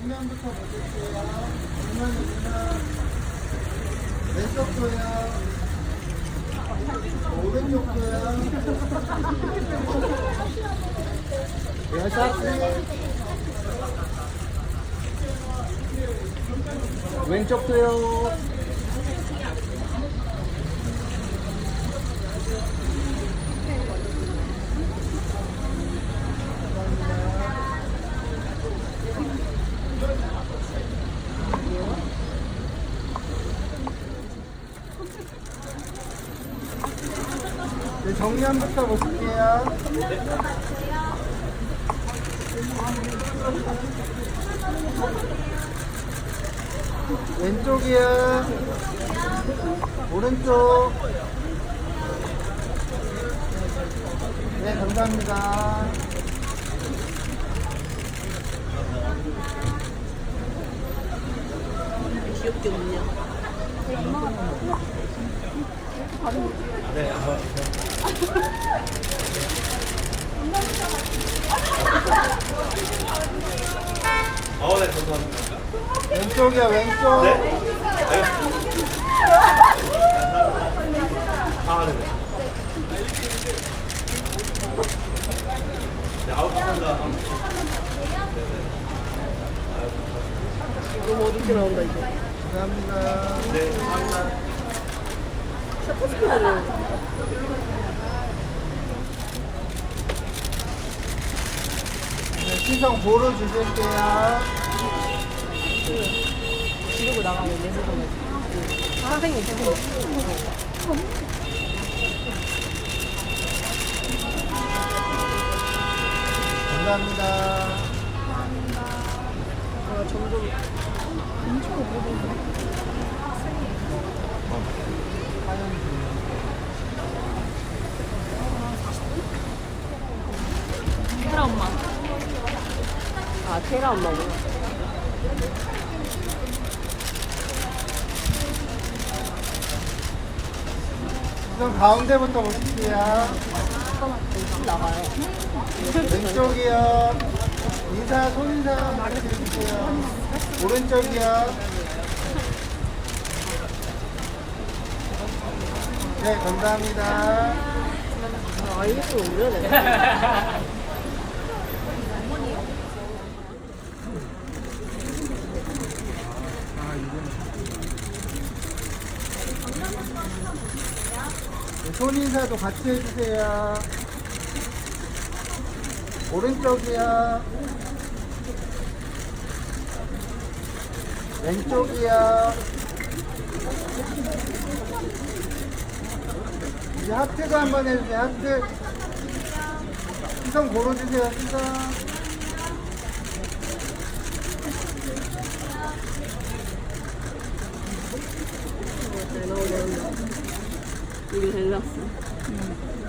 정면부터 보실게요. 정면입니다. 왼쪽도요. 오른쪽도요. 왼쪽도요. 네, 정면부터 보실게요. 왼쪽이요. 오른쪽. 네, 감사합니다. 귀엽게 웃냐? 어, 네. 왼쪽이요, 왼쪽. 네. 아, 네네. 네, 아홉 감사합니다. 너무 어둡게 나온다 이제. 감사합니다. 네, 감사합니다. 네, 시선 보러 주실게요. 지르고 나가면 내 세상에. 그 선생님 선생님. 감사합니다. 제가 점점 테라 엄마. 아 테라 엄마구나. 시선 가운데부터 보실게요. 나가요. 왼쪽이요. 인사, 손인사 많이 드릴게요. 오른쪽이요. 네, 감사합니다. 아또 올려야 돼. 네, 손인사도 같이 해주세요. 오른쪽이요. 왼쪽이요. 이제 하트도 한번 해주세요. 하트. 시선 고르주세요. 시선. 이게 잘 나왔어.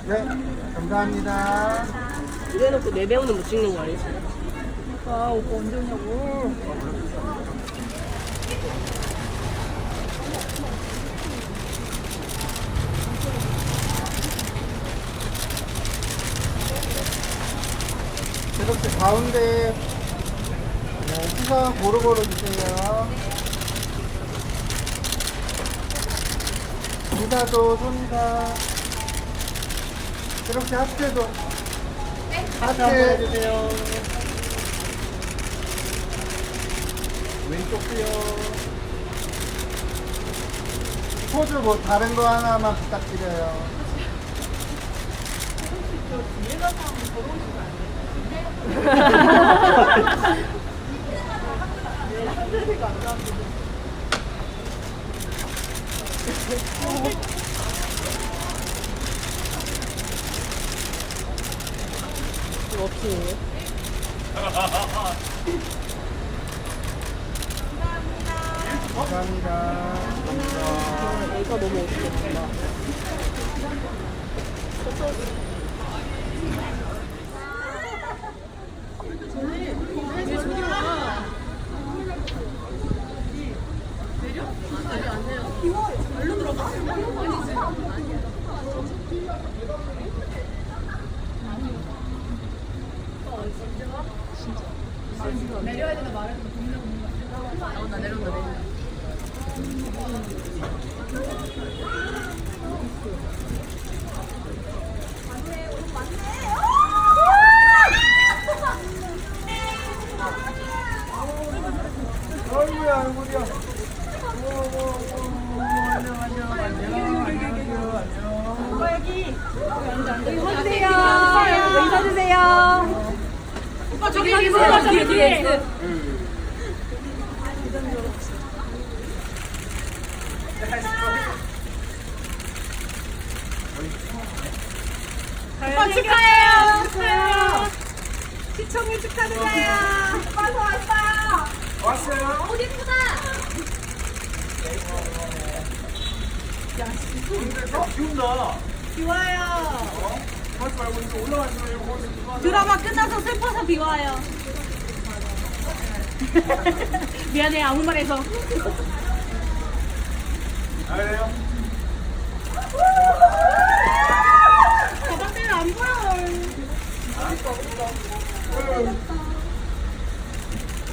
네, 감사합니다. 이래놓고 내 배우는 못 찍는 거 아니지? 아, 오빠 언제 오냐고. 이렇게 가운데 네, 시선 고루고루 주세요. 인사도 손사 이렇게 하트도 하트 해주세요. 왼쪽도요. 포즈 뭐 다른 거 하나만 부탁드려요. 수가 없지. 감사합니다. 아, 애가 너무 어지럽다. 내려? 아, 안 내려. 얼른 들어가? 아니지. 진짜. 내려야 오빠 저기 계세요. 저기 뒤에. 오빠 축하해요. 축하해요. 시청일 축하드려요. 오빠 왔어요. 왔어요? 옷 예쁘다. 어, 기운나. 좋아요. 드라마 끝나서 슬퍼서 비와요. 미안해 아무 말해서. 알아요? 가방 때문에 안 보여.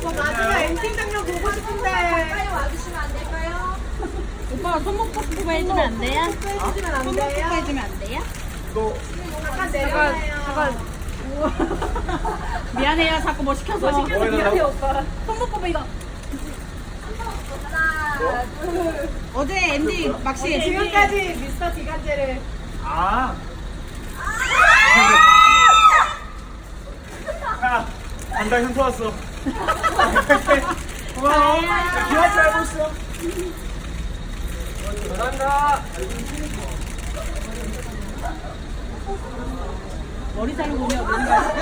오빠 마지막 엔딩 장면 보고 싶은데. 빨리 와주시면 안 될까요? 오빠 손목 뽀뽀 해주면 안 돼요? 손목 뽀뽀? 해주면 안 돼요? 너 잠깐 내려와요. 미안해요. 자꾸 뭐 시켜서. 뭐 해달라고? 오빠. 손목 뽀뽀 이거. 하나, 둘. 어제 MD 막시 지금까지 미스터 기간제를 아. 야, 간다 현수 왔어. 고마워. 기아 잘 알고 있어. 잘한다. 머리 자르고 아닐까?